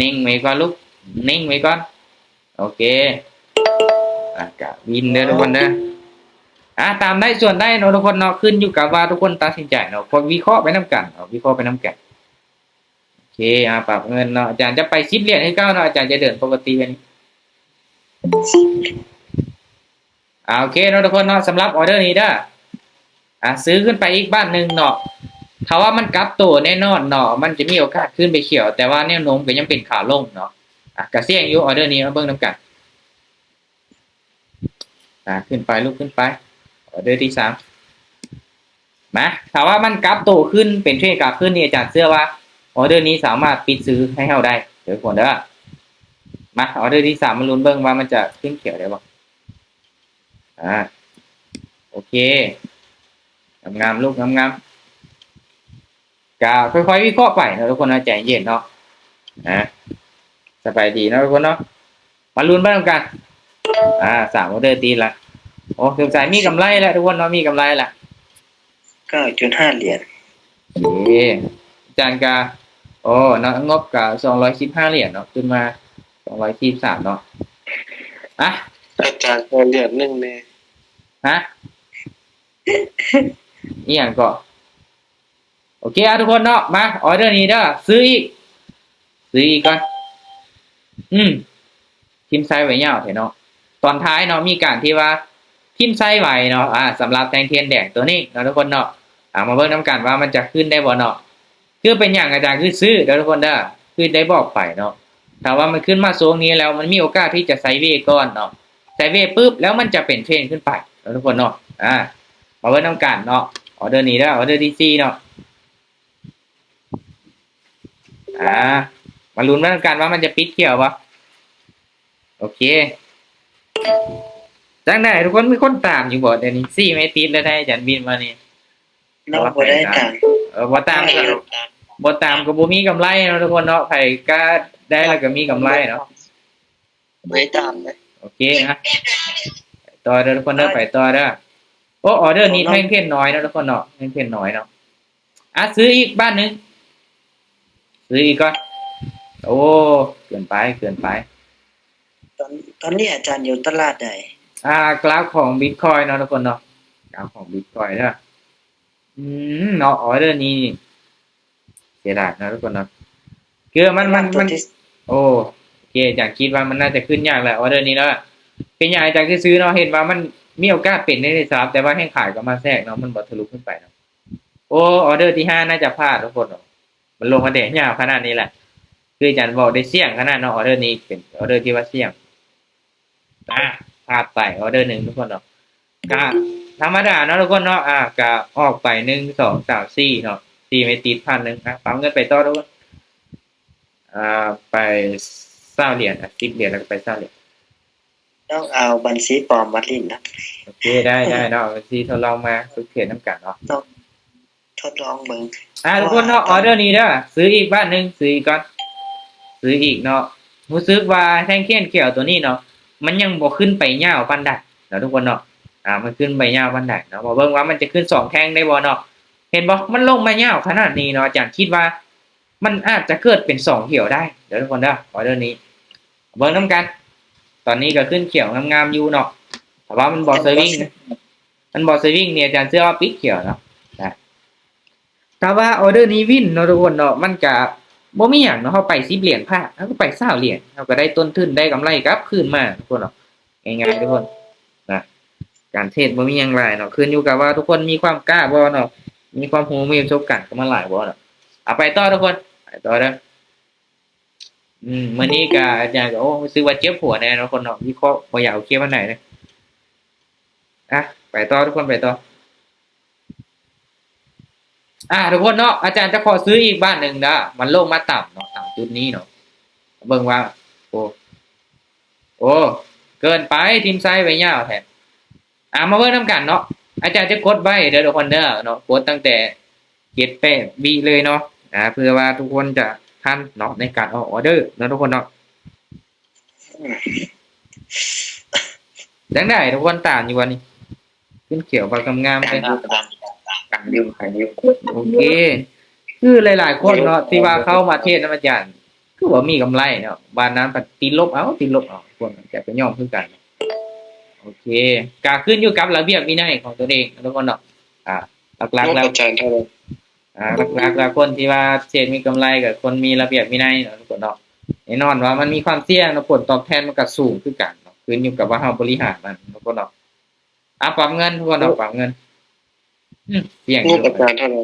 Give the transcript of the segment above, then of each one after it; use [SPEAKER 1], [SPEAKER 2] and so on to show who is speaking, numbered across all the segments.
[SPEAKER 1] นิ่งไว้ก่อนลูก นิ่งไว้ก่อน โอเคอากาศวินเด้อทุกคนเด้ออ่าตามได้ส่วนได้เนาะทุกคนเนาะขึ้นอยู่กับว่าทุกคนตัดสินใจเนาะพอวิเคราะห์ไปน้ำกันเนาะวิเคราะห์ไปน้ำกันโอเคอ่าปรับเงินเนาะอาจารย์จะไปซิปเหรียญให้เก้าเนาะอาจารย์จะเดินปกติเป็นอ่าโอเคเนาะทุกคนเนาะสำหรับออเดอร์นี้เด้ออ่าซื้อขึ้นไปอีกบ้านหนึ่งเนาะ ถ้าว่ามันกลับตัวแน่นอนเนาะมันจะมีโอกาสขึ้นไปเขียว แต่ว่าแนวโน้มก็ยังเป็นขาลงเนาะอะกระเสี่ยงยู่ออเดอร์นี้มาเบิ่งน้ำกันอะขึ้นไปลูกขึ้นไปออเดอร์ที่สามมาถ้าว่ามันกลับตัวขึ้นเป็นเทรนกลับขึ้นนี่อาจารย์เชื่อว่าออเดอร์นี้สามารถปิดซื้อให้เฮาได้เดี๋ยวก่อนเด้อมาออเดอร์ที่สามมาลุ้นเบิ่งว่ามันจะขึ้นเขียวได้บ่อ่าโอเคงามๆลูกงามๆ ก็ค่อยๆวิเคราะห์ไปนะทุกคนนะใจเย็นเนาะนะสบายดีเนาะทุกคนเนาะมาลุ้นบ้างกัน อ่าสามออเดอร์ตีละโอ้สงสัยมีกำไรแล้วทุกคนเนาะมีกำไรละ
[SPEAKER 2] เก้าจุดห้าเหรียญ
[SPEAKER 1] โอเคอาจารย์กาโอ้เนาะงบกาสองร้อยสิบห้าเหรียญเนาะขึ้นมาสองร้อยสี่สามเนาะอะ
[SPEAKER 2] อาจารย์เอาเหรียญหนึ่งเนี่ย
[SPEAKER 1] ฮะนี่อย่างก็ โอเคอะทุกคนเนาะมาออเดอร์นี้เด้อซื้ออีก ซื้ออีกก่อน อืมทิมไซไว้ยาเถอะเนาะตอนท้ายเนาะมีการที่ว่าทิมไซไว้เนาะอ่าสำหรับแตงเทียนแดงตัวนี้เนาะทุกคนเนาะอ่ามาเบิ่งน้ำกันว่ามันจะขึ้นได้บ่เนาะคือเป็นอย่างอาจารย์คือซื้อเด้อทุกคนเด้อคือได้บอกไปเนาะถ้าว่ามันขึ้นมาสูงนี้แล้วมันมีโอกาสที่จะไซเวย์ก่อนเนาะไซเวย์ปุ๊บแล้วมันจะเป็นเทรนขึ้นไปเนาะทุกคนเนาะอ่ามาเบิ่งน้ำกันเนาะออเดอร์นี้เด้อออเดอร์ที่สี่เนาะ อ่ามาลุ้นกันว่ามันจะปิดเขียวปะโอเคจังได้ทุกคนมีคนตามอยู่บ่เดี๋ยวนี้ซี่ไม่ติดแล้วได้อาจันบินมานี่
[SPEAKER 2] นอกบ่ได้ตังค์
[SPEAKER 1] เออบ่ตามก็บ่ตามก็บ่มีกำไรเนาะทุกคนเนาะใครก็ได้แล้วก็มีกำไรเนาะ
[SPEAKER 2] บ่ได้ตามเลย
[SPEAKER 1] โอเคนะไปต่อเด้อทุกคนเด้อไปต่อเด้อโอ้ออเดอร์นี้แท่งเพี้ยนน้อยเนาะทุกคนเนาะแท่งเพี้ยนน้อยเนาะอะซื้ออีกบ้านหนึง ซื้ออีกก่อนโอ้เกินไปเกินไป
[SPEAKER 2] ตอนตอนนี้อาจารย์อยู่ตลาดใด
[SPEAKER 1] อ่ากราฟของบิตคอยเนาะทุกคนเนาะกราฟของบิตคอยเนาะอืมเนาะออเดอร์นี้เสียดายนะทุกคนเนาะคือมันมัน
[SPEAKER 2] ตัว
[SPEAKER 1] มัน
[SPEAKER 2] ที่
[SPEAKER 1] โอ้โอเคจากคิดว่ามันน่าจะขึ้นยากแหละออเดอร์นี้แล้วอะเป็นอย่างจากที่ซื้อเนาะเห็นว่ามันมีโอกาสเป็นได้ในสามแต่ว่าแห่งขายก็มาแทรกเนาะมันบอทะลุขึ้นไปเนาะโอ้ออเดอร์ที่ห้าน่าจะพลาดทุกคนเนาะ มันลงมาเดะยาวขนาดนี้แหละคืออาจารย์บอกได้เสี่ยงขนาดเนาะออเดอร์นี้เป็นออเดอร์ที่ว่าเสี่ยงอะพลาดไปออเดอร์หนึ่งทุกคนเนาะก็ธรรมดาเนาะทุกคนเนาะอะก็ออกไปหนึ่งสองสามสี่เนาะสี่ไม่ติดพันหนึ่งอะปั๊มเงินไปต่อทุกคนอ่าไปเศร้าเหรียญอะสิบเหรียญแล้วก็ไปเศร้าเหรียญ
[SPEAKER 2] ต้องเอาบัญชีปลอมมาลิ้นนะ
[SPEAKER 1] โอเคได้ได้เนาะบัญชีทดลองมาฝึกเขียนน้ำกันเนาะ
[SPEAKER 2] ทดลองเบิ่ง
[SPEAKER 1] อ่าทุกคนเนาะออเดอร์นี้เด้อซื้ออีกบ้านหนึ่งซื้ออีกก่อนซื้ออีกเนาะรู้สึกว่าแท่งเขียนเขียวตัวนี้เนาะมันยังบ่ขึ้นไปยาวปานใดเนาะทุกคนเนาะอ่ามันขึ้นไปยาวปานใดเนาะมาเบิ่งว่ามันจะขึ้นสองแท่งได้บ่เนาะเห็นบ่มันลงมายาวขนาดนี้เนาะอาจารย์คิดว่า มันอาจจะเกิดเป็นสองเขียวได้เดี๋ยวทุกคนเด้อออเดอร์นี้ เบิ่งน้ำกัน ตอนนี้ก็ขึ้นเขียวงามๆอยู่เนาะแต่ว่ามันบอเซอร์วิ่งนะมันบอเซอร์วิ่งเนี่ยอาจารย์เชื่อว่าปิดเขียวเนาะนะ แต่ว่าออเดอร์นี้วินเนาะทุกคนเนาะมันก็บ่มีหยังเนาะเฮาไป10เหรียญพลาเฮาก็ไป20เหรียญเฮาก็ได้ต้นทุนได้กำไรกลับคืนมาทุกคนเนาะง่ายๆทุกคนนะการเทรดบ่มีหยังหลายเนาะขึ้นอยู่กับว่าทุกคนมีความกล้าบ่เนาะมีความรู้มีประสบการณ์กันมาหลายบ่เนาะเอาไปต่อทุกคนไปต่อเด้ออืมมื่อนี้ก็อาจารย์ก็โอ้ซื้อว่าเจ็บหัวแน่เนาะคนเนาะวิเคราะห์บ่อยากเอาเคลียร์วันไหนเลยอะไปต่อทุกคนไปต่อ อะทุกคนเนาะอาจารย์จะขอซื้ออีกบ้านหนึ่งนะมันลงมาต่ำเนาะต่ำจุดนี้เนาะเบิ่งว่า โอ้โอ้เกินไปทีมไซส์ไปยาวแทนอะมาเบิ่งน้ำกันเนาะอาจารย์จะกดไว้เด้อทุกคนเด้อเนาะกดตั้งแต่เจ็ดแปดวิเลยเนาะอ่าเพื่อว่าทุกคนจะทันเนาะในการออกออเดอร์เนาะทุกคนเนาะดังได้ทุกคนตามอยู่วันนี้ขึ้นเขียวปากงามๆ เลย
[SPEAKER 2] กันนิ้วกันนิ้ว
[SPEAKER 1] โอเค คือหลาย ๆ คนเนาะที่ว่าเข้ามาเทศน์นะอาจารย์คือว่ามีกำไรเนาะบ้านนั้นติดลบเอาติดลบเอาพวกนั้นจะไปย่อมคือกัน โอเคกาขึ้นอยู่กับระเบียบวินัยของตัวเองทุกคนเนาะอ่าหลักๆแล้ว
[SPEAKER 3] อ่าห
[SPEAKER 1] ลักๆแล้วคนที่ว่าเศษมีกำไรกับคนมีระเบียบวินัยเนาะทุกคนเนาะแน่นอนว่ามันมีความเสี่ยงแล้วผลตอบแทนมันก็สูงคือกันเนาะขึ้นอยู่กับว่าเราบริหารมันทุกคนเนาะอะปรับเงินทุกคนเนาะปรับเงิน อืมเสี่ยงอง
[SPEAKER 3] บ
[SPEAKER 1] ยู่
[SPEAKER 3] อาจารย์เท่าไหร่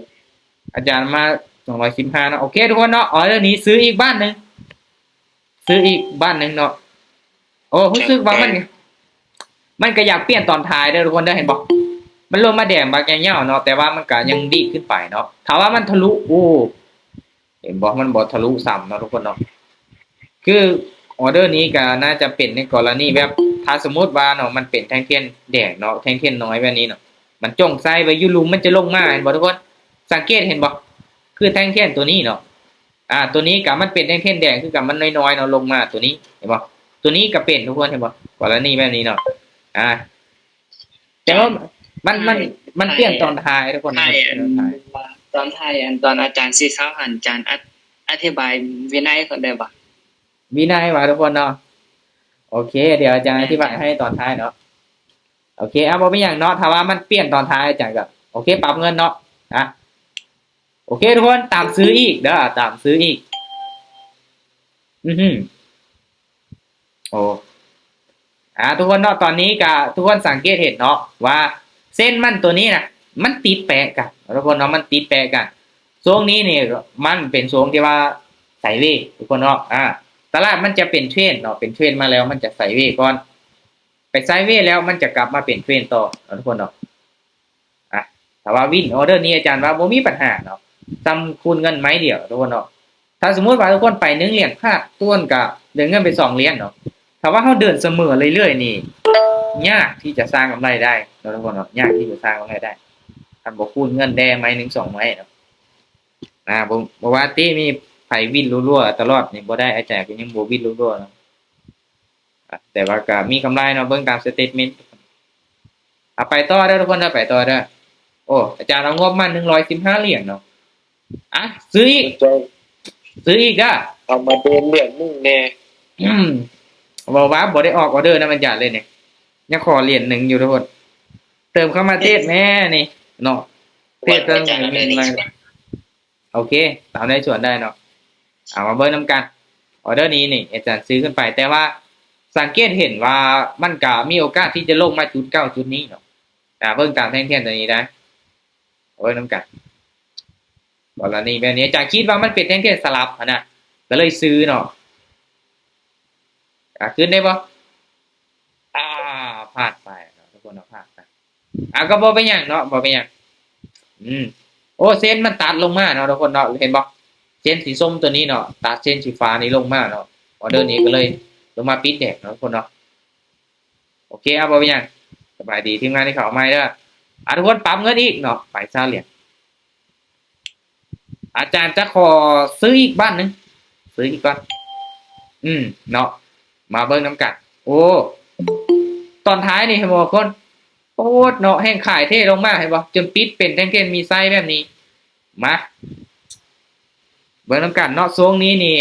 [SPEAKER 1] อาจารย์มาสองร้อยสิบห้าเนาะโอเคทุกคนเนาะอ๋อเรื่องนี้ซื้ออีกบ้านหนึ่งซื้ออีกบ้านหนึ่งเนาะโอ้รู้สึกว่ามัน มันก็อยากเปลี่ยนตอนท้ายเด้อทุกคนได้อเห็นบอกมันลงมาแดงบางแกเงี้ยวเนาะแต่ว่ามันก็ยังดีขึ้นไปเนาะถามว่ามันทะลุโอ้เห็นบอกมันบอทะลุซ้ำเนาะทุกคนเนาะคือออเดอร์นี้ก็น่าจะเป็นในกรณีแบบถ้าสมมติว่าเนาะมันเป็นแท่งเทียนแดงเนาะแท่งเทียนน้อยแบบนี้เนาะ มันจ้องไซไปอยูหลุมมันจะลงมาเห็นบอกทุกคนสังเกตเห็นบอกคือแท่งเทียนตัวนี้เนาะอ่า ตัวนี้กับมันเป็นแท่งเทียนแดงคือกับมันน้อยๆเนาะลงมาตัวนี้เห็นบอกตัวนี้ก็เป็นทุกคนเห็นบอกกรณีแบบนี้เนาะอ่า แต่ว่ามันมันมันเปลี่ยนตอนท้ายทุกคน
[SPEAKER 4] ไทย
[SPEAKER 1] เป
[SPEAKER 4] อั
[SPEAKER 1] ลี่ย
[SPEAKER 4] น
[SPEAKER 1] นตอนท้าย
[SPEAKER 4] ตอนไทยอันตอนอาจารย์ซีเข้าหันอาจารย์อธิอธิบายวินัยเขาได้บ่
[SPEAKER 1] วินัยว่าทุกคนเนาะโอเค เดี๋ยวอาจารย์อธิบายให้ตอนท้ายเนาะ โอเคเอาบ่เป็นอย่างเนาะถ้าว่ามันเปลี่ยนตอนท้ายอาจารย์ก็โอเค ปรับเงินเนาะอะโอเคทุกคนตามซื้ออีกเด้อตามซื้ออีก อือหือโอ้อ่าทุกคนเนาะตอนนี้ก็ทุกคนสังเกตเห็นเนาะว่า เส้นมันตัวนี้นะมันติดแปะกันทุกคนเนาะมันติดแปะกันช่วงนี้เนี่ยมันเป็นช่วงที่ว่าใส่เวทุกคนเนาะอ่าตลาดมันจะเป็นเทรนเนาะเป็นเทรนมาแล้วมันจะใส่เวก่อน ไปไซด์เวย์แล้วมันจะกลับมาเป็นเทรนต่อทุกคนเนาะอะแต่ว่าวินออเดอร์นี้อาจารย์ว่าบ่มีปัญหาเนาะจำคูณเงินไหมเดียวทุกคนเนาะถ้าสมมติว่าทุกคนไปหนึ่งเหรียญพลาดต้วนกับเดินเงินไปสองเหรียญเนาะถ้าว่าเขาเดินเสมอเรื่อยๆนี่ยากที่จะสร้างกำไรได้ทุกคนเนาะยากที่จะสร้างกำไรได้ทำบอกคูณเงินได้ไหมหนึ่งสองไหมเนาะนะบอกว่าที่มีไผวินรั่วๆตลอดนี่บ่ได้อาจารย์ก็ยังบ่วินรั่วๆเนาะ แต่ว่าก็มีกำไรเนาะเบิ่งตามสเตทเมนต์เอาไปต่อเด้อทุกคนเด้อไปต่อเด้อโอ้อาจารย์เอางบมาหนึ่งร้อยสิบห้าเหรียญเนาะอะซื้ออีก
[SPEAKER 3] อาจารย์
[SPEAKER 1] ซื้ออีกอะ
[SPEAKER 3] เอามาเดินเหรียญมึงแน่
[SPEAKER 1] อืมบอกว่าบ่ได้ออกออเดอร์นะมันจัดเลยเนี่ยยังขอเหรียญหนึ่งอยู่ทุกคนเติมเข้ามาเทศแม่นี่เนาะเทศเติม
[SPEAKER 4] อาจารย์
[SPEAKER 1] เงิ
[SPEAKER 4] เอา
[SPEAKER 1] น
[SPEAKER 4] ได้
[SPEAKER 1] มา
[SPEAKER 4] นี่
[SPEAKER 1] โอเคตามได้ส่วนได้เนาะเอามาเบิ้ลน้ำกันออเดอร์นี้นี่อาจารย์ซื้อขึ้นไปแต่ว่า สังเกตเห็นว่ามันก็มีโอกาสที่จะลงมาจุดเก้าจุดนี้เนาะอ่เบิ่งตามแท่งเทียนตัวนี้ได้เอาเบิ้ลน้ำกันกรณีแบบนี้จารย์คิดว่ามันเป็นแท่งเทียนสลับอะนะก็เลยซื้อเนาะอะขึ้นได้ปะอ่าพลาดไปเนาะทุกคนเนาพลาดไปอะก็บอกไปนหยังเนาะบอกไปนหยังอืมโอ้เส้นมันตัดลงมาเนาะทุกคนเนาะเห็นบ่เส้นสีส้มตัวนี้เนาะตัดเส้นสีฟ้านี้ลงมาเนาะออเดอร์นี้ก็เลย ลงมาปิดแดกเนาะทุกคนเนาะโอเคเอะบอไปยังสบายดีทีมงานที่เขาเอาไม่เด้ออะทุกคนปั๊มเงินอีกเนาะไปซาเหรียญอาจารย์จะขอซื้ออีกบ้านหนึงซื้ออีกก่อนอืมเนาะมาเบิ้งน้ำกัด โอ้ตอนท้ายนี่เห็นบ่คนโอ้เนาะแห้งขายเท่ลงมากเห็นบ่จนปิดเป็นแท่งเกนมีไส้แบบนี้มาเบิ่งน้ำกันเนาะทรงนี้นี่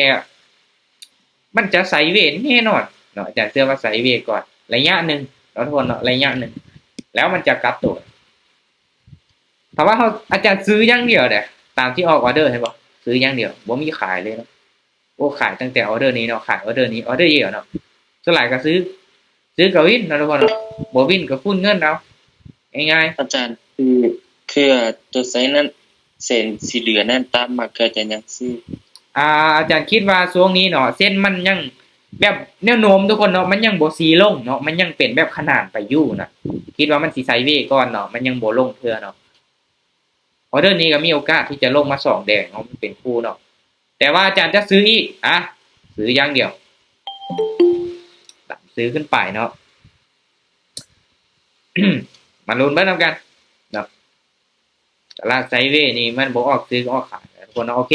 [SPEAKER 1] มันจะใส่เวทแน่นอนเนาะอาจารย์เชื่อว่าใส่เวทก่อน ระยะหนึ่งเราทนเนาะระยะหนึ่งแล้วมันจะกลับตัวถามว่าเขาอาจารย์ซื้ออย่างเดียวเด้ตามที่ออกออเดอร์เห็นบ่ซื้ออย่างเดียวบ่มีขายเลยเนาะโอ้ขายตั้งแต่ออเดอร์นี้เนาะขายออเดอร์นี้ออเดอร์เดียวเนาะสลายก็ซื้อ ซื้อกับวินนะทุกคนเนาะบวินก็คูณเงินเอาง่ายๆ
[SPEAKER 4] อาจารย์คือคือตัวไซนั้นเส้นสีเหลืองนั่นตามมาเกิดจากยังซื้อ
[SPEAKER 1] อ่าอาจารย์คิดว่าช่วงนี้เนาะเส้นมันยังแบบแนวโน้มทุกคนเนาะมันยังโบสีลงเนาะมันยังเป็นแบบขนาดไปยู่นะคิดว่ามันสิไซเวย์ก่อนเนาะมันยังโบลงเทือเนาะออเดอร์นี้ก็มีโอกาสที่จะลงมาสองแดงเนาะมันเป็นคู่เนาะแต่ว่าอาจารย์จะซื้ออีกอะซื้ออย่างเดียวซื้อขึ้นไปเนาะมาลุ้นเบิ่งนำกันเนาะตลาดไซเวย์นี่มันบ่ออกซื้อก็ออกขายทุกคนเนาะโอเค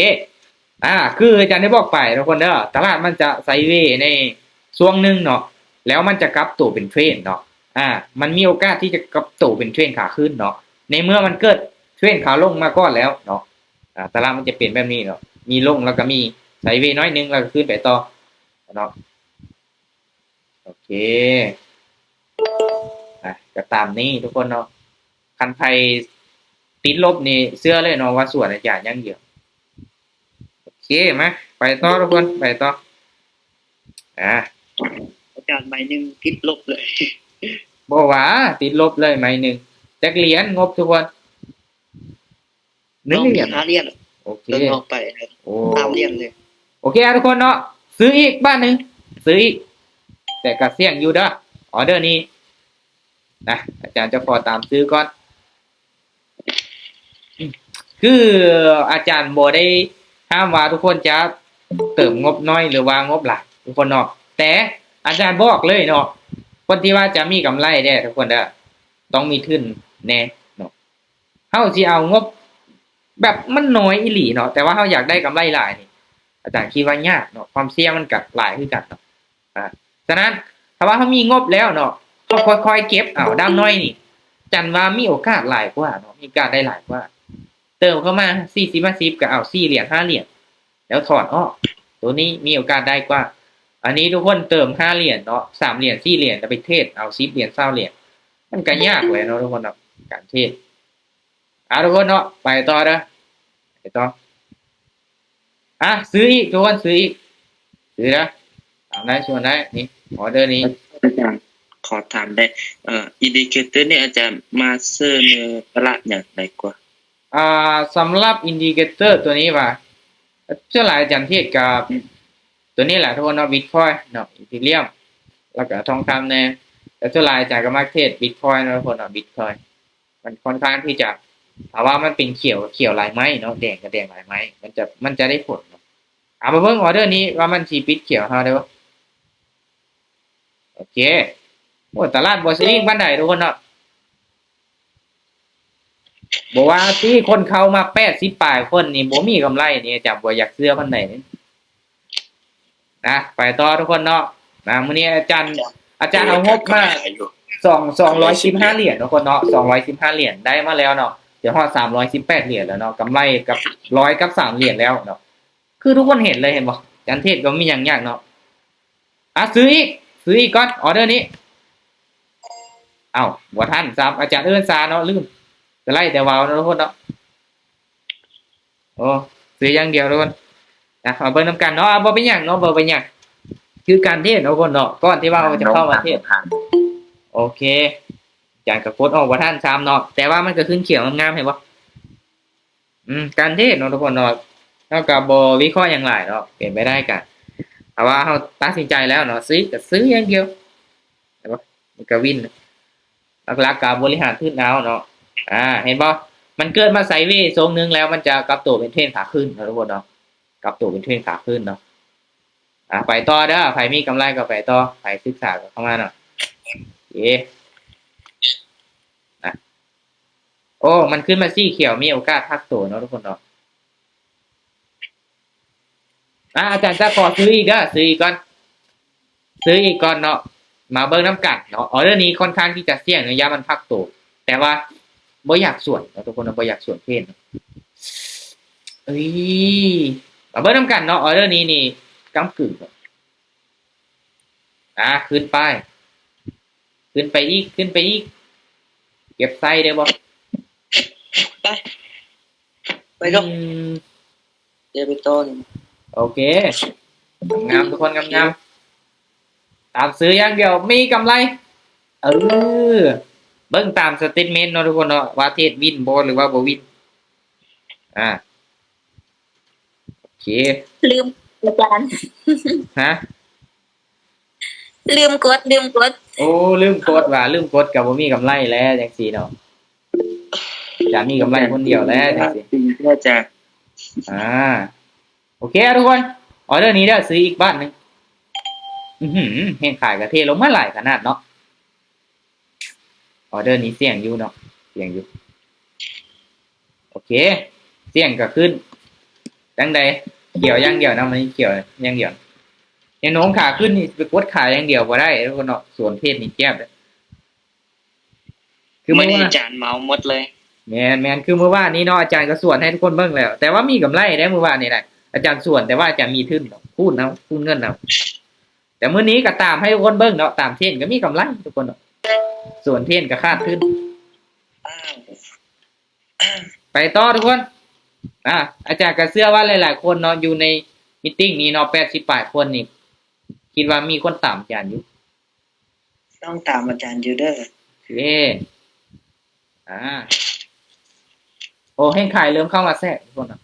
[SPEAKER 1] อ่า คืออาจารย์ได้บอกไปทุกคนเด้อตลาดมันจะไซเวในช่วงหนึ่งเนาะแล้วมันจะกลับตัวเป็นเทรนเนาะอ่า มันมีโอกาสที่จะกลับตัวเป็นเทรนขาขึ้นเนาะในเมื่อมันเกิดเทรนขาลงมาก่อนแล้วเนาะอ่าตลาดมันจะเปลี่ยนแบบนี้เนาะมีลงแล้วก็มีไซเวน้อยหนึงแล้วก็ขึ้นไปต่อเนาะโอเคอะก็ตามนี้ทุกคนเนาะคันไพติดลบนี่เสื้อเลยเนาะว่าส่วนอาจารย์ยังเยอะ เคมาไปต่อทุกคนไปต่ออะ
[SPEAKER 2] อาจารย์ใบหนึ่งพิษลบเลย
[SPEAKER 1] บอกว่าติดลบเลยไหมหนึ่งจักเหรียญงบทุกคนหนึ่งเหรียญ
[SPEAKER 2] ห้าเหรียญ
[SPEAKER 1] โอเค
[SPEAKER 2] เดินออกไปครับ
[SPEAKER 1] โอ้
[SPEAKER 2] ห้าเหรียญเลย
[SPEAKER 1] โอเคอะทุกคนเนาะซื้ออีกบ้านหนึ่งซื้ออีกแต่กระเสี่ยงอยู่เด้อออเดอร์นี้นะอาจารย์จะขอตามซื้อก่อนอืมคืออาจารย์โบได้ ห้ามว่าทุกคนจะเติมงบน้อยหรือว่างบหลายทุกคนเนาะแต่อาจารย์บอกเลยเนาะคนที่ว่าจะมีกำไรได้ทุกคนเด้อต้องมีทุนแน่เนาะเฮาสิเอางบ แบบมันน้อยอีหลีเนาะแต่ว่าเฮาอยากได้กำไรหลายนี่อาจารย์คิดว่ายากเนาะความเสี่ยงมันกับหลายคือกันเนาะอ่าฉะนั้นถ้าว่าเขามีงบแล้วเนาะก็ค่อยๆเก็บเอาด้ามน้อยนี่จันว่ามีโอกาสหลายกว่าเนาะมีกาสได้หลายกว่า เติมเข้ามาสี่สิบห้าสิบก็เอาสี่เหรียญห้าเหรียญแล้วถอดออกตัวนี้มีโอกาสได้กว่า อันนี้ทุกคนเติมห้าเหรียญเนาะสามเหรียญสี่เหรียญแล้วไปเทศเอาสิบเหรียญเศร้าเหรียญมันก็ยากเลยเนาะทุกคนเนาะการเทศอะทุกคนเนาะไปต่อเด้อไปต่ออะซื้ออีกทุกคนซื้ออีกซื้อนะตามได้ชวนได้นี่ออเดอร์นี้
[SPEAKER 4] อาจารย์ขอถามได้เอ่ออินดิเคเตอร์เนี่ยอาจารย์มาเสนอตลาดอย่างไรกว่า
[SPEAKER 1] อ่าสำหรับอินดิเคเตอร์ตัวนี้ว่าเชื่อหลายจารย์เทศกับตัวนี้แหละทุกคนเนาะบิตคอยเนาะอีเทเรียมแล้วก็ทองคำแน่แต่เชื่อหลายอาจารย์ก็มักเทศบิตคอยนะทุกคนเนาะบิตคอยมันค่อนข้างที่จะถามว่ามันเป็นเขียวเขียวลายไม้เนาะแดงกับแดงลายไม้มันจะมันจะได้ผลเนาะเอามาเบิ่งออเดอร์นี้ว่ามันสีปิดเขียวเฮาได้บ่โอเคโอ้ตลาดบ่สิงบ้านใดทุกคนเนาะ บอกว่าที่คนเขามาแปดสิบปลายคนนี่บ่มีกำไรนี่จับบ่อยากเสื้อพันไหนนี่นะไปต่อทุกคนเนาะนะมื้อนี้อาจารย์ อาจารย์เอางบมาสองสองร้อยสิบห้าเหรียญทุกคนเนาะสองร้อยสิบห้าเหรียญได้มาแล้วเนาะเดี๋ยวฮอดสามร้อยสิบแปดเหรียญแล้วเนาะกำไรกับร้อยกับสามเหรียญแล้วเนาะคือทุกคนเห็นเลยเห็นบ่อาจารย์เทศก็มีอย่างยากเนาะอะซื้ออีกซื้ออีกก่อนออเดอร์นี้ เอ้าบ่ทันซ้ำอาจารย์เอิ้นซาเนาะลืม จะไล่แต่วาวนะทุกคนเนาะโอ้ซื้ออย่างเดียวทุกคนนะมาเบิ่งน้ำกันเนาะเอาบ่เป็นหยังเนาะบ่เป็นหยังคือการเทศเนาะทุกคนเนาะก่อนที่ว่าเราจะเข้ามาเทศโอเคจานกับโคดออกว่าท่านซ้ำเนาะแต่ว่ามันก็ขึ้นเขียวงามๆเห็นปะอืมการเทศเนาะทุกคนเนาะเท่ากับโบวิเคราะห์อย่างไรเนาะเปลี่ยนไปได้กันแต่ว่าเขาตัดสินใจแล้วเนาะซื้อก็ซื้ออย่างเดียวเห็นปะมันก็วินหลักๆกับบริหารพื้นเอาเนาะ อ่า เห็นปะมันเกิดมาไซด์เวย์ทรงหนึงแล้วมันจะกลับตัวเป็นเทรนขาขึ้นนะทุกคนเนาะกลับตัวเป็นเทรนขาขึ้นเนาะอ่าไปต่อเด้อใครมีกำไรก็ไปต่อใครศึกษาก็เข้ามาเนาะโอเคนะโอ้ มันขึ้นมาซี่เขียวมีโอกาสพักตัวเนาะทุกคนเนาะอ่าอาจารย์จะขอซื้ออีกเด้อซื้ออีกก่อน ซื้ออีกก่อนเนาะมาเบิ้งน้ำกัดเนาะออเดอร์นี้ค่อนข้างที่จะเสี่ยงระยะมันพักตัวแต่ว่า บ่อยากส่วนเนาะทุกคนเนาะบ่อยากส่วนเพศเนาะเอ้ยมาเบิ่งนำกันเนาะออเดอร์นี้นี่ก้ากึ่งเนาะอ่าขึ้นไป ขึ้นไปอีก ขึ้นไปอีก เก็บไส้ได้บ่
[SPEAKER 2] ไปก็
[SPEAKER 1] อืม
[SPEAKER 2] เดบิโต้น
[SPEAKER 1] โอเค งามๆทุกคนงามๆตามซื้ออย่างเดียว มีกำไร เออ เบิ่งตามสเตทเมนต์เนาะทุกคนเนาะว่าเทศวินบ่หรือว่าบ่วิน อ่าโอเค
[SPEAKER 5] ลืมอาจารย์
[SPEAKER 1] ฮะ
[SPEAKER 5] ลืมกดลืมกด
[SPEAKER 1] โอ้ลืมกดว่าลืมกดกับบ่มีกำไรแล้วจังซี่เนาะจะมีกำไรคนเดียวแล้วจังซี่
[SPEAKER 4] ก็จะ
[SPEAKER 1] อ่า โอเคทุกคนออเดอร์นี้เด้อซื้ออีกบ้านหนึงอือหือแห่งขายกระเทลงมาหลายขนาดเนาะ ออเดอร์นี้เสี่ยงอยู่เนาะเสี่ยงอยู่ โอเค เสี่ยงก็ขึ้นจังใดเกี่ยวอย่างเดียวนะมันเกี่ยวอย่างเดียวอย่างโน้มขาขึ้นนี่ไปกดขาอย่างเดียวบ่ได้ทุกคนเนาะส่วนเพศนี่แก้บเลยคือ
[SPEAKER 2] ไม่
[SPEAKER 1] เมื่อ
[SPEAKER 2] ได้
[SPEAKER 1] วาน
[SPEAKER 2] จานเมาหมดเลย
[SPEAKER 1] แมนแมนคือเมื่อวานนี้เนาะอาจารย์ก็ส่วนให้ทุกคนเบิ่งแล้ว แต่ว่ามีกำไรได้เมื่อวานนี่แหละอาจารย์ส่วนแต่ว่าอาจารย์มีทุนเนาะพูดนะพูดเงินนะแต่มื้อนี้ก็ตามให้ทุกคนเบิ่งเนาะตามเทรนก็มีกำไรทุกคนเนาะ ส่วนเทรนก็คาดทุน
[SPEAKER 2] อ้าว
[SPEAKER 1] ไปต่อทุกคน อ่าอาจารย์ก็เชื่อว่าหลาย ๆ คนเนาะอยู่ในมิทติ้งนี้เนาะ88คนนี่คิดว่ามีคนตามอาจารย์อยู่
[SPEAKER 2] ต้องตามอาจารย์อยู่เด้อ
[SPEAKER 1] โอเคอ่า โอ้ให้ขายเริ่มเข้ามาแทรกทุกคนเนาะ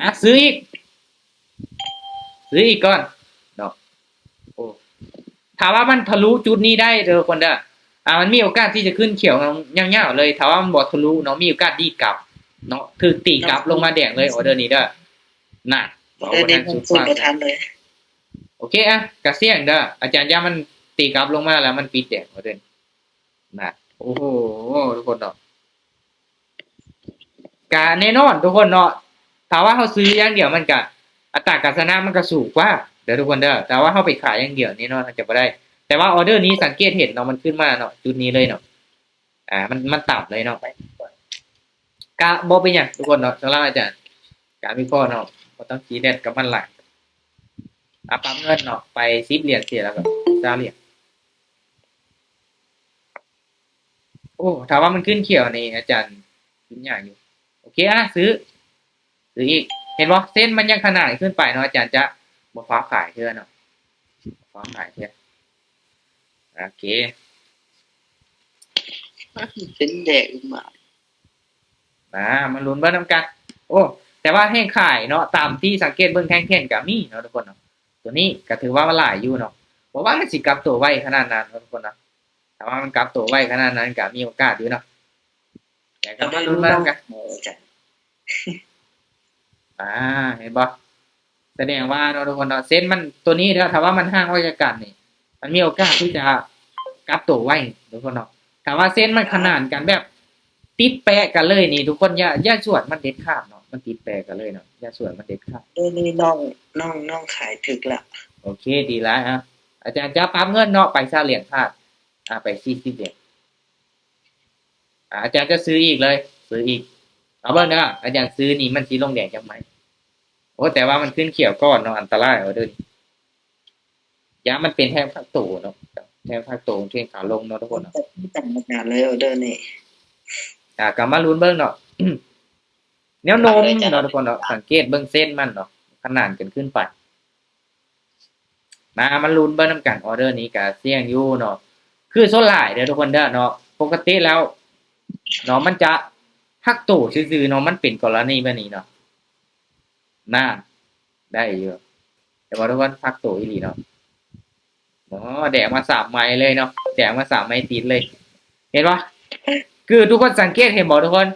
[SPEAKER 1] อะซื้ออีก ซื้ออีกก่อนเนาะโอ้ ถามว่ามันทะลุจุดนี้ได้เด้อคนเด้ออ่ามันมีโอกาสที่จะขึ้นเขียวเงี้ยวๆเลยถามว่ามันบ่ทะลุเนาะมีโอกาสดีกลับเนาะคือตีกลับลงมาแดงเลยออเดอร์นี้เด้อน่ะ
[SPEAKER 2] เดินนี้ผมพูดบ่ทันเลย
[SPEAKER 1] โอเคอะกระเสียงเด้ออาจารย์ย่ามันตีกลับลงมาแล้วมันปิดแดงออเดอร์น่ะโอ้โหทุกคนเนาะกะแน่นอนทุกคนเนาะถามว่าเขาซื้ออย่างเดียวมันกะอัตราการชนะมันก็สูงกว่า เดี๋ยวทุกคนเด้อแต่ว่าเข้าไปขายอย่างเดียวแน่นอนมันจะไม่ได้ แต่ว่าออเดอร์นี้สังเกตเห็นเนาะมันขึ้นมาเนาะจุดนี้เลยเนาะอ่า มันมันต่ำเลยเนาะกะบ่เป็นหยังทุกคนเนาะสำหรับอาจารย์การวิเคราะห์เนาะบ่ต้องซีเด็ดกับมันหลายอะปั๊มเงินเนาะไปซิปเหรียญเสียแล้วก็จ้าเหรียญโอ้ถามว่ามันขึ้นเขียวนี่อาจารย์ขึ้นอย่างอยู่ โอเคอะซื้อ ซื้ออีก เห็นบ่เส้นมันยังขนาดขึ้นไปเนาะอาจารย์จะ บ่ฟ้าขายเท่าเนาะบ่ฟ้าขายเท่าโอเค
[SPEAKER 2] เป็นแดกมา
[SPEAKER 1] มามาลุ้นเบิ้งนำกัน โอ้ แต่ว่าแห้งขายเนาะ ตามที่สังเกตเบิ้งแท่งเท่นกับมีเนาะทุกคนเนาะ ตัวนี้ก็ถือว่ามันหลายอยู่เนาะเพราะว่ามันสิกลับตัวไวขนาดนั้นเนาะทุกคนเนาะแต่ว่ามันกลับตัวไวขนาดนั้นก็มีโอกาสอยู่เนาะแต่ก็มาลุ้นเบิ้งนำกัน
[SPEAKER 2] เอออาจารย์
[SPEAKER 1] อ่า เห็นบ่ แสดงว่าเนาะทุกคนเนาะเส้นมันตัวนี้เนาะถ้าว่ามันห่างไว้จากกันนี่มันมีโอกาสที่จะกลับตัวไวทุกคนเนาะถ้าว่าเส้นมันขนานกันแบบติดแปะกันเลยนี่ ทุกคนอย่าอย่าสวดมันเด็ดขาดเนาะมันติดแปะกันเลยเนาะอย่าสวดมันเด็ดขาด
[SPEAKER 2] เดินนี้น้องน้องน้องขายถึกละ
[SPEAKER 1] โอเคดีแล้วอะอาจารย์จะปั๊มเงินเนาะไปซาเหรียญพลาดอ่าไปซีซีเหรียญอ่าอาจารย์จะซื้ออีกเลย ซื้ออีกเอาเบิ้งนะอาจารย์ซื้อนี่มันสีลงแดงจังไหม โอ้แต่ว่ามันขึ้นเขียวก้อนเนาะอันตรายเอาเด้อยามันเป็นแท่งพักโตเนาะแท่งพักโตเท่งขาลงเนาะทุกคนเนาะ
[SPEAKER 2] แต่ที่ต่างอากาศเลยออเดอร์นี่
[SPEAKER 1] อ่ากลับมาลุ้นเบิ้งเนาะแนวโน้มเนาะทุกคนเนาะสังเกตเบิ้งเส้นมันเนาะขนาดกันขึ้นไปมามันลุ้นเบิ้งน้ำกันออเดอร์นี้กับเสี่ยงอยู่เนาะคือโซนหลายเด้อทุกคนเด้อเนาะปกติแล้วเนาะมันจะพักตู่ซื่อๆเนาะมันเป็นกรณีแบบนี้เนาะ หน่าได้อยู่แต่ว่าทุกคนพักตู่อีหลีเนาะอ๋อแดกมาสามไม้เลยเนาะแดกมาสามไม้ติดเลย เห็นปะคือทุกคนสังเกตเห็นบอกทุกคน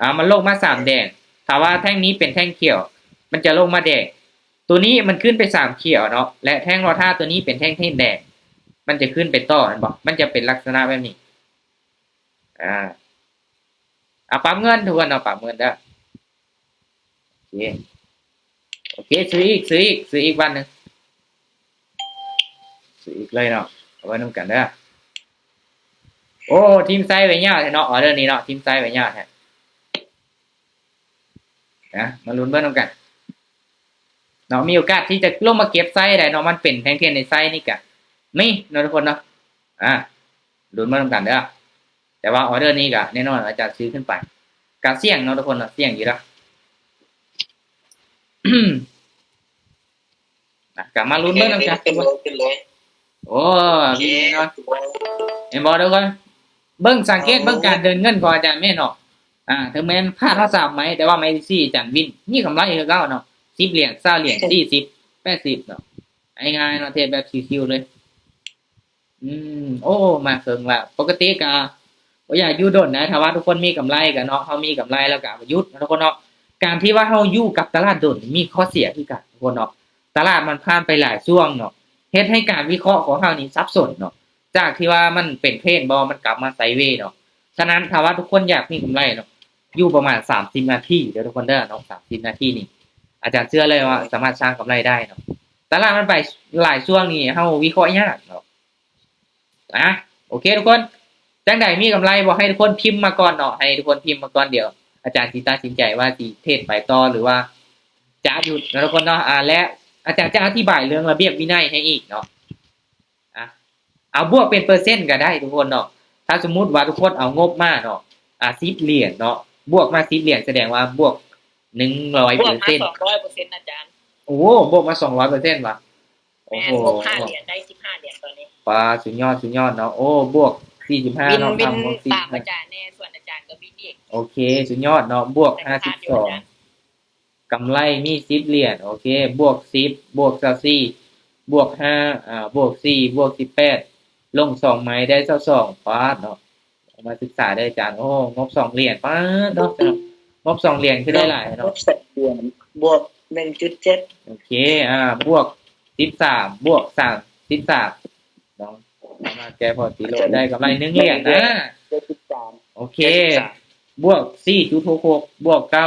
[SPEAKER 1] อ่ามันลงมาสามแดงถามว่าแท่งนี้เป็นแท่งเขียว มันจะลงมาแดงตัวนี้มันขึ้นไปสามเขียวเนาะและแท่งรอท่าตัวนี้เป็นแท่งเท่งแดงมันจะขึ้นไปต่อเห็นบอก มันจะเป็นลักษณะแบบนี้ อ่าอะปั๊มเงินทุกคนเอาปั๊มเงินได้โอเค โอเคซื้ออีกซื้ออีกซื้ออีกวันหนึ่งซื้ออีกเลยเนาะเอาไว้น้ำกันเด้อโอ้ทีมไซส์ไว้ยาวแท้เนาะออเดอร์นี้เนาะทีมไซส์ไว้ยาวแท้นะมาลุ้นเบิ้ลกันเนาะมีโอกาสที่จะลงมาเก็บไซส์ได้เนาะมันเป็นแทงเทียนในไซส์นี่กะไม่เนาะทุกคนเนาะอ่าลุ้นเบิ้ลกันเด้อแต่ว่าออเดอร์นี้กะแน่นอนอาจารย์ซื้อขึ้นไปกะเสี่ยงเนาะทุกคนเนาะเสี่ยงอยู่แล้ว นะกลับมาลุ้นเบิ้ลกัน
[SPEAKER 2] เป็นเลยเป็นเลย
[SPEAKER 1] โอ้มีแน่นอนเห็นบอทุกคนเบิ้งสังเกตเบิ้งการเดินเงินของอาจารย์แม่นเนาะอ่าถึงแม้นพลาดเท่าสามไหม แต่ว่าไม่ซี่อาจารย์วิน นี่กำไรคือเก้าเนาะสิบเหรียญเศร้าเหรียญสี่สิบแปดสิบเนาะง่ายๆเนาะเทปแบบชิวๆเลย อืม โอ้ มาเคิงละปกติกะบ่อยากอยู่ดนนะถ้าว่าทุกคนมีกำไรกันเนาะเขามีกำไรแล้วก็ประยุทธ์นะทุกคนเนาะ การที่ว่าเขาอยู่กับตลาดโดนมีข้อเสียคือกันทุกคนเนาะตลาดมันผ่านไปหลายช่วงเนาะเฮ็ดให้การวิเคราะห์ของเขานี่ซับซ้อนเนาะจากที่ว่ามันเป็นเพนบอมันกลับมาไซเวย์เนาะฉะนั้นถ้าว่าทุกคนอยากมีกำไรเนาะอยู่ประมาณสามสิบนาทีเดี๋ยวทุกคนเด้อเนาะสามสิบนาทีนี่อาจารย์เชื่อเลยว่าสามารถสร้างกำไรได้เนาะตลาดมันไปหลายช่วงนี่เฮาวิเคราะห์ยากเนาะอะโอเคทุกคนจังใดมีกำไรบอกให้ทุกคนพิมพ์มาก่อนเนาะให้ทุกคนพิมพ์มาก่อนเดี๋ยว อาจารย์สิตัดสินใจว่าสิเทศไปต่อหรือว่าจะหยุดนะทุกคนเนาะอ่าและอาจารย์จะอธิบายเรื่องระเบียบวินัยให้อีกเนาะอะเอาบวกเป็นเปอร์เซ็นต์ก็ได้ทุกคนเนาะถ้าสมมุติว่าทุกคนเอางบมาเนาะอ่าสิบเหรียญเนาะบวกมาสิบเหรียญแสดงว่าบวกหนึ่งร้อย
[SPEAKER 6] บว
[SPEAKER 1] เปอกร์
[SPEAKER 6] มา
[SPEAKER 1] เซ็นต์
[SPEAKER 6] สองร้อยเปอร์เซ็นต์อาจารย์
[SPEAKER 1] โอ้โหบวกมาสองร้อยเปอร์เซ็นต์ว่ะโอ้
[SPEAKER 6] แม่
[SPEAKER 1] โห
[SPEAKER 6] บวกห้าเหรียญได้สิบห้าเหรียญตอนนี้
[SPEAKER 1] ปลาสุดยอดสุดยอดเนาะโอ้บวกสี่สิบห้า
[SPEAKER 6] บิน
[SPEAKER 1] เนาะ
[SPEAKER 6] บิน
[SPEAKER 1] ทำบวกสี่
[SPEAKER 6] ตาม
[SPEAKER 1] ห้า
[SPEAKER 6] อาจารย์แน่ส่วนอาจารย์ ก็บินอีก
[SPEAKER 1] โอเค สุดยอดเนาะบวก
[SPEAKER 6] แต่
[SPEAKER 1] ห้าสิ
[SPEAKER 6] ค่า
[SPEAKER 1] บ
[SPEAKER 6] เดีย
[SPEAKER 1] ส
[SPEAKER 6] ว
[SPEAKER 1] อ
[SPEAKER 6] อางจารย์
[SPEAKER 1] กำไรมีสิบเหรียญโอเค บวกสิบบวกสสี่บวกห้าอ่าบวกสี่บวกสิบแปดลงสองไม้ได้เท่าสองปาดเนาะเอามาศึกษาได้อาจารย์โอ้งบสองเหรียญปาดเนาะงบสองเหรียญคือได้หลาย
[SPEAKER 2] ล
[SPEAKER 1] เนาะ
[SPEAKER 2] บสัดส่วนบวกหนึ่งจุดเจ็ด
[SPEAKER 1] โอเค อ่า บวกสิบสามบวกสามสิบสามเนาะเอามาแกพอตีโลได้กำไรหนึ่งเหรียญนะ
[SPEAKER 2] เจ็ดสิบสาม
[SPEAKER 1] โอเค บวกสี่จุดหกหกบวกเก้า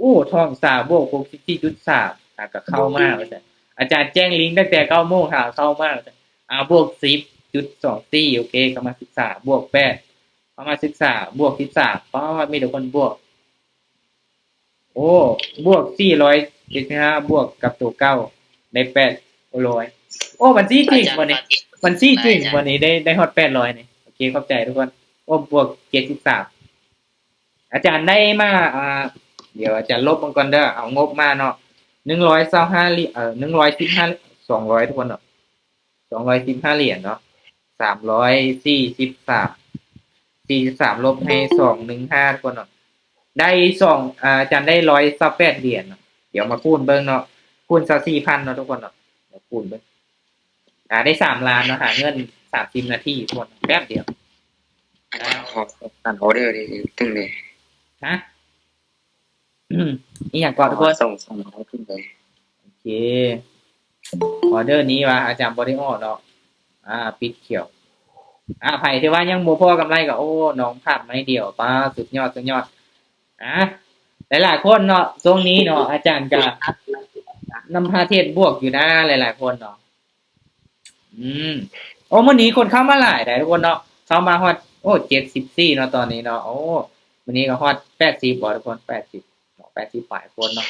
[SPEAKER 1] อู้ทองสามบวกหกสิบสี่จุดสามก็เข้ามากเลยอาจารย์แจ้งลิงก์ตั้งแต่เก้าโมงหาเข้ามากเลยอ่าบวกสิบจุดสองสี่โอเคเข้ามาศึกษาบวกแปดเข้ามาศึกษาบวกสิบสามป้าะว่ามีแต่คนบวก โอ้ บวกสี่ร้อยเจ็ดสิบห้าบวกกับตัวเก้าได้แปดร้อยโอ้มันซี่จริงวันนี้มันซี่จริงวันนี้ได้ได้ฮอตแปดร้อยนี่โอเคเข้าใจทุกคน โอ้บวกเจ็ดสิบสามอาจารย์ได้มาอ่าเดี๋ยวอาจารย์ลบมันก่อนเด้อเอางบมาเนาะหนึ่งร้อยเศร้าห้าเหรียญเออหนึ่งร้อยสิบห้าสองร้อยทุกคนเนาะสองร้อยสิบห้าเหรียญเนาะสามร้อยสี่สิบสามสี่สิบสามลบให้สองหนึ่งห้าทุกคนเนาะได้สองอาจารย์ได้ร้อยสิบแปดเหรียญเนาะเดี๋ยวมาคูณเบิ้งเนาะคูณสักสี่พันเนาะทุกคนเนาะเดี๋ยวคูณเบิ้งอ่าได้สามล้านเนาะหาเงินสามสิบนาทีทวนแป๊บเดียว
[SPEAKER 3] อาจารย์ขอสั่งออเดอร์ดิตึงเลย
[SPEAKER 1] ฮะอืมนี่อย่างก่อนทุกคน
[SPEAKER 3] ส่งส่งเขาขึ้นเลย
[SPEAKER 1] โอเคออเดอร์นี้ว่าอาจารย์บริออเนาะอ่า ปิดเขียว อ่าไผ่ที่ว่ายังโมพ่อกำไรก็โอ้น้องภาพไม่เดียวป้าสุดยอดสุดยอดอะหลายๆคนเนาะช่วงนี้เนาะอาจารย์ก็นำพาเทศบวกอยู่นะหลายๆคนเนาะอืมโอ้วันนี้คนเข้ามาหลายแต่ทุกคนเนาะเข้ามาฮอตโอ้เจ็ดสิบสี่เนาะตอนนี้เนาะโอ้วันนี้ก็ฮอตแปดสิบบ่ทุกคนแปดสิบแปดสิบฝ่ายคนเนาะ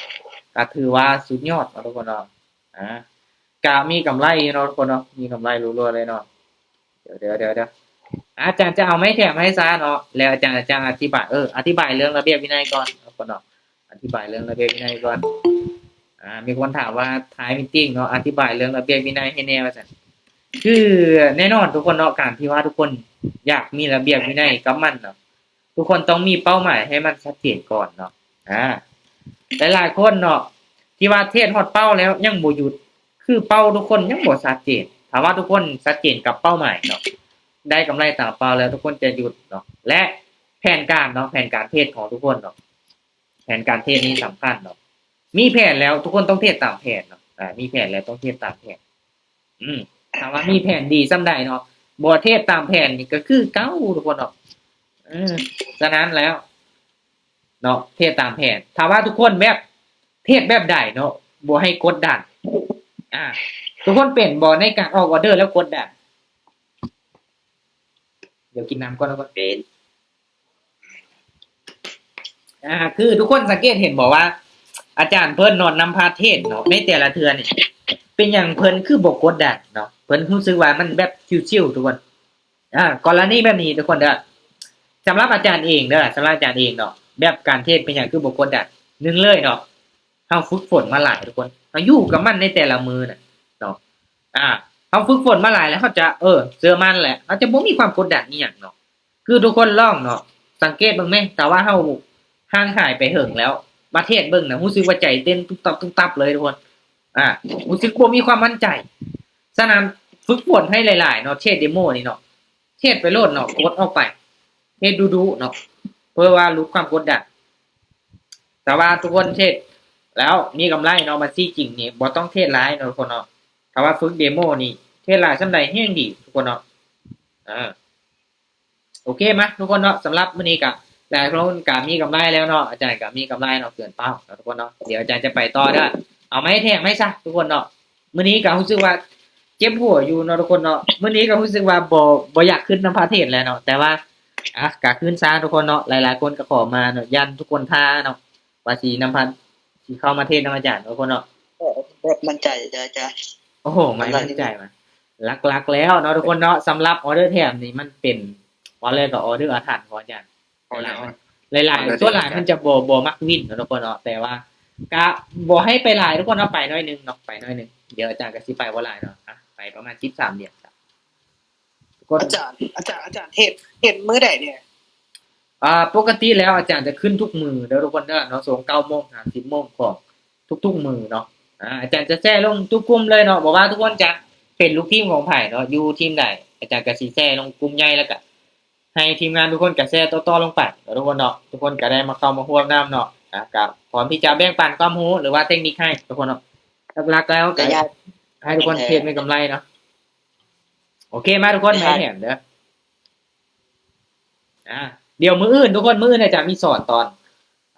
[SPEAKER 1] ก็ถือว่าสุดยอดเนาะทุกคนเนาะอ่ากามีกำไรเนาะทุกคนเนาะมีกำไรรัวๆเลยเนาะเดี๋ยวเดี๋ยวเดี๋ยวเดี๋ยวอาจารย์จะเอาไม่แถมให้ซาเนาะแล้วอาจารย์จะอธิบายเอออธิบายเรื่องระเบียบวินัยก่อนทุกคนเนาะอธิบายเรื่องระเบียบวินัยก่อนอ่ามีคนถามว่าท้ายมิ팅เนาะอธิบายเรื่องระเบียบวินัยให้แน่ว่าจังคือแน่นอนทุกคนเนาะการที่ว่าทุกคน อยากมีระเบียบวินัยกับมันเนาะทุกคนต้องมีเป้าหมายให้มันชัดเจนก่อนเนาะอ่าหลายๆคนเนาะที่ว่าเทศฮอดเป้าแล้วยังบ่หยุดคือเป้าทุกคนยังบ่ชัดเจนถามว่าทุกคนชัดเจนกับเป้าหมายเนาะได้กำไรต่ามเป้าแล้วทุกคนจะหยุดเนาะและแผนการเนาะแผนการเทศของทุกคนเนาะแผนการเทศนี้สำคัญเนาะมีแผนแล้วทุกคนต้องเทศตามแผนเนาะอ่ามีแผนแล้วต้องเทศตามแผน อืมถามว่ามีแผนดีซ้ำใดเนาะ บัเทศตามแผนนี่ก็คือเก้าทุกคนเนาะอืมฉะนั้นแล้ว เนาะเทศตามแผนถามว่าทุกคนแบบเทศแบบใดเนาะบัให้กดดัน อ่า ทุกคนเป็นบอในการออกออเดอร์แล้วกดดัน เดี๋ยวกินน้ำก่อนแล้วก็เป็นอ่า คือทุกคนสังเกตเห็นบอกว่า อาจารย์เพิ่นนอนนำพาเทศเนาะในแต่ละเทือนนี่เป็นอย่างเพิ่นคือบกกดดันเนาะ เพิ่นรู้สึกว่ามันแบบชิวๆทุกคนอ่ากรณีแบบนี้ทุกคนเด้อสำหรับอาจารย์เองเด้อสำหรับอาจารย์เองเนาะแบบการเทศเป็นอย่างคือบกกดดันหนึ่งเลยเนาะเฮาฝึกฝนมาหลายทุกคนเฮาอยู่กับมันในแต่ละมือน่ะเนาะอ่าเฮาฝึกฝนมาหลายแล้วเขาจะเออเจอมันแหละเขาจะบ่มีความกดดันอีหยังเนาะคือทุกคนลองเนาะสังเกตบิ่งแม่แต่ว่าเฮาห่างหายไปเหิงแล้วมาเทศเบิ่งนะรู้สึกว่าใจเต้นตุ๊บตับตุ๊บตับเลยทุกคน อ่ารู้สึกว่ามีความมั่นใจ ฉะนั้นฝึกฝนให้หลายๆเนาะเทศเดโมนี่เนาะเทศไปโลดเนาะกดออกไปเทศดูๆเนาะเพื่อว่ารู้ความกดดันแต่ว่าทุกคนเทศ แล้วมีกำไรเนาะมาซี่จริงนี่บ่ต้องเทศร้ายเนาะทุกคนเนาะถ้าว่าฝึกเดโมนี่เทศหลายสำใดแห้งดี ทุกคนเนาะอ่าโอเคไหมทุกคนเนาะสำหรับมื้อนี้ก็หลายคนก็มีกำไรแล้วเนาะอาจารย์ก็มีกำไรเนาะเกินเป้าเนาทุกคนเนาะเดี๋ยวอาจารย์จะไปต่อเด้เอาไม่แทงไม่ซะทุกคนเนาะมื้อนี้ก็รู้สึกว่า เจ็บหัวอยู่เนาะทุกคนเนาะเมื้อนี้ก็รู้สึกว่าบ่บ่อยากขึ้นน้ำพระเทศแล้วเนาะแต่ว่าอะก็ขึ้นซะทุกคนเนาะหลาย ๆ คนก็ขอมาเนาะยันทุกคนท่าเนาะว่าสิน้ำพันสีเข้ามาเทศน์นำอาจารย์ทุกคนเนาะ
[SPEAKER 2] แบบมั่นใจจ้ะจารย์
[SPEAKER 1] โอ้โหไม่มั่นใจมาลักๆแล้วเนาะทุกคนเนาะสำหรับออเดอร์แถมนี่มันเป็นออเดอร์กับออเดอร์อาถรรพ์ของอาจารย์
[SPEAKER 3] พอแล้ว
[SPEAKER 1] หลายๆส่วนหลายมันจะโบโบมักวินเนาะทุกคนเนาะแต่ว่าก็บอให้ไปหลายทุกคนเนาะไปน้อยนึงเนาะไปน้อยนึงเดี๋ยวอาจารย์ก็สิไปว่าหลายเนาะ ไปประมาณสิบสามเดือนครับทุกคน
[SPEAKER 7] อาจารย์อาจารย์อาจารย์เทศเทศมื้อใดเนี่ย
[SPEAKER 1] อ่าปกติแล้วอาจารย์จะขึ้นทุกมือเด้อทุกคนเด้อเนาะสงเก้าโมงถึงสิบโมงของทุกๆมือเนาะอ่าอาจารย์จะแจ้ลงทุกกลุ่มเลยเนาะบอกว่าทุกคนจะเป็นลูกทีมของไผ่เนาะอยู่ทีมใดอาจารย์ก็สิแจ้ลงกลุ่มใหญ่แล้วก็ให้ทีมงานทุกคนก็แชร์ต่อๆลงไปเนาะทุกคนเนาะทุกคนก็ได้มาเข้ามาร่วมน้ำเนาะอ่ากับพร้อมที่จะแบ่งปันความรู้หรือว่าเทคนิคให้ทุกคนเนาะหลักๆแล้วก็
[SPEAKER 2] จะยาก
[SPEAKER 1] ให้ทุกคนเทรดไม่กำไรเนาะโอเคมาทุกคนไม่แถมเด้ออ่าเดี๋ยวมื้ออื่นทุกคนมื้ออื่นอาจารย์มีสอนตอน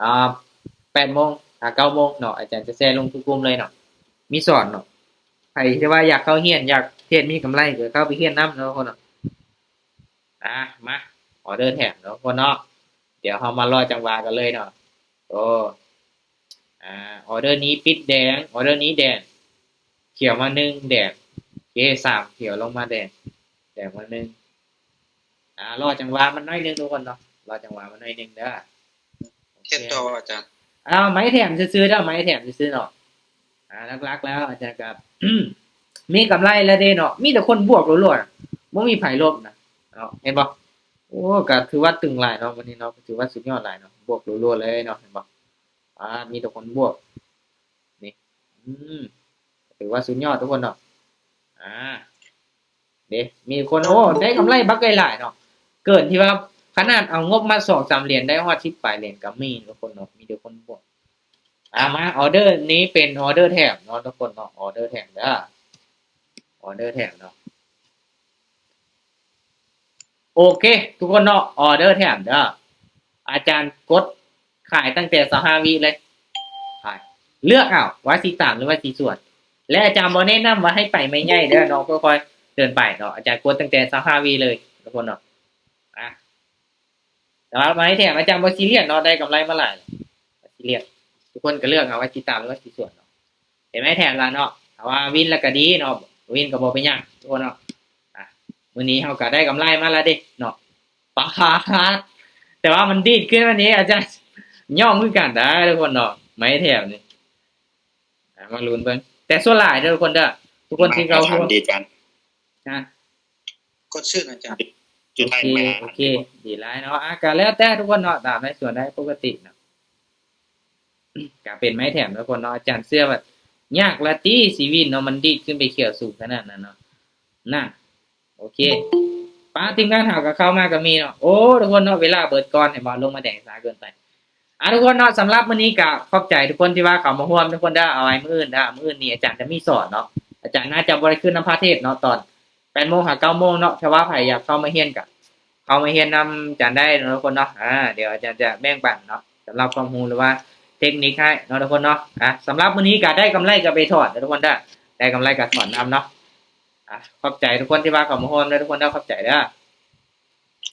[SPEAKER 1] อ่าแปดโมงอ่าเก้าโมงเนาะอาจารย์จะแชร์ลงทุกกลุ่มเลยเนาะมีสอนเนาะใครที่ว่าอยากเข้าเฮียนอยากเทรดมีกำไรก็เข้าไปเฮียนน้ำเนาะทุกคนเนาะอ่ามาออเดอร์แถมเนาะทุกคนเนาะเดี๋ยวเรามารอจังหวะกันเลยเนาะโอ้อ่าออเดอร์นี้ปิดแดงออเดอร์นี้แดงเขียวมาหนึ่งแดงเกสามเขียวลงมาแดงแดงมาหนึ่งอ่ารอจังหวะมันน้อยหนึงทุกคนเนาะรอจังหวะมันน้อยหนึงเด้อโอเค
[SPEAKER 3] เฮ็ดต่ออาจารย์
[SPEAKER 1] เอาไม้แถมซื้อๆเด้อไม้แถมซื้อๆเนาะอ่าลักๆแล้วอาจารย์กับมีกำไรแล้วเด้เนาะมีแต่คนบวกล้วนๆบ่มีไผลบนะเนาะเห็นบ่โอ้ก็ถือว่าตึงหลายเนาะวันนี้เนาะถือว่าสุดยอดหลายเนาะบวกล้วนๆเลยเนาะเห็นบ่อ่ามีแต่คนบวกนี่อืม ถือว่าสุดยอดทุกคนเนาะอ่าเด็มีคนโอ้ได้กำไรบักไกหลายเนาะเกินที่ว่าขนาดเอางบมาสองสามเหรียญได้ฮอดทิปปลายเหรียญก็มีทุกคนเนาะมีเดียวคนบวกอ่ามาออเดอร์นี้เป็นออเดอร์แถมเนาะทุกคนเนาะออเดอร์แถมเด้อออเดอร์แถมเนาะโอเค ทุกคนเนาะออเดอร์แถมเด้ออาจารย์กดขายตั้งแต่สหาวิเลยขายเลือกเอาว่าสีสามหรือว่าสีส่วน และอาจารย์บอแนะนำว่าให้ไปไม่ง่ายเด้อน้องค่อยๆเดินไปเนาะอาจารย์กดตั้งแต่สหาวีเลยทุกคนเนาะอะแต่ว่ามาให้แถมอาจารย์บอซีเรียสเนาะได้กำไรมาหลายบ่ซีเรียสทุกคนก็เลือกเอาว่าสีตามหรือว่าสีส่วนเนาะเห็นไหมแถมละเนาะแต่ว่าวินแล้วก็ดีเนาะวินก็บบอไปยากทุกคนเนาะอะวันนี้เราก็ได้กำไรมาแล้วดิเนาะปาดแต่ว่ามันดีดขึ้นวันนี้อาจารย์ย่อมขึ้นกันได้ทุกคนเนาะไม่แถมนี่มาลุ้นเบิ่ง แต่ส่วนหลายเด้อทุกคนเด้อทุกคนที่เขา
[SPEAKER 3] ถามดีอาจารย์
[SPEAKER 1] นะ
[SPEAKER 7] กดชื่ออาจารย์
[SPEAKER 3] จุด
[SPEAKER 1] โอ
[SPEAKER 3] ไทย
[SPEAKER 1] เค
[SPEAKER 3] มา
[SPEAKER 1] โอเคดีหลายเนาะอะก็แล้วแต่ทุกคนเนาะตามในส่วนได้ปกติเนาะก็เป็นไม้แถมทุกคนเนาะอาจารย์เสื้อแบบยากละตีชีวิตเนาะมันดีดขึ้นไปเขียวสูงขนาดนั้นเนาะน่ะโอเคป้าทีมงานหากับเข้ามาก็มีเนาะโอ้ทุกคนเนาะเวลาเบิดก่อนให้บอลลงมาแดงสายเกินไป อะทุกคนเนาะสำหรับวันนี้ก็ขอบใจทุกคนที่ว่าเขามาร่วมทุกคนได้เอาไว้มืออื่นได้มื้ออื่นนี่อาจารย์จะมีสอนเนาะอาจารย์น่าจะบริขึ้นน้ำพระเทศเนาะตอนแปดโมงหาเก้าโมงเนาะถ้าว่าใครอยากเข้ามาเฮียนกับเข้ามาเฮียนนำอาจารย์ได้เนาะทุกคนเนาะอ่าเดี๋ยวอาจารย์จะแบ่งปันเนาะสำหรับความรู้หรือว่าเทคนิคให้เนาะทุกคนเนาะอะสำหรับวันนี้ก็ได้กำไรก็ไปถอดเนทุกคนได้ได้กำไรก็ถอนนำเนาะอะขอบใจทุกคนที่ว่าเขามาร่วมนะทุกคนเนาะขอบใจเด้อ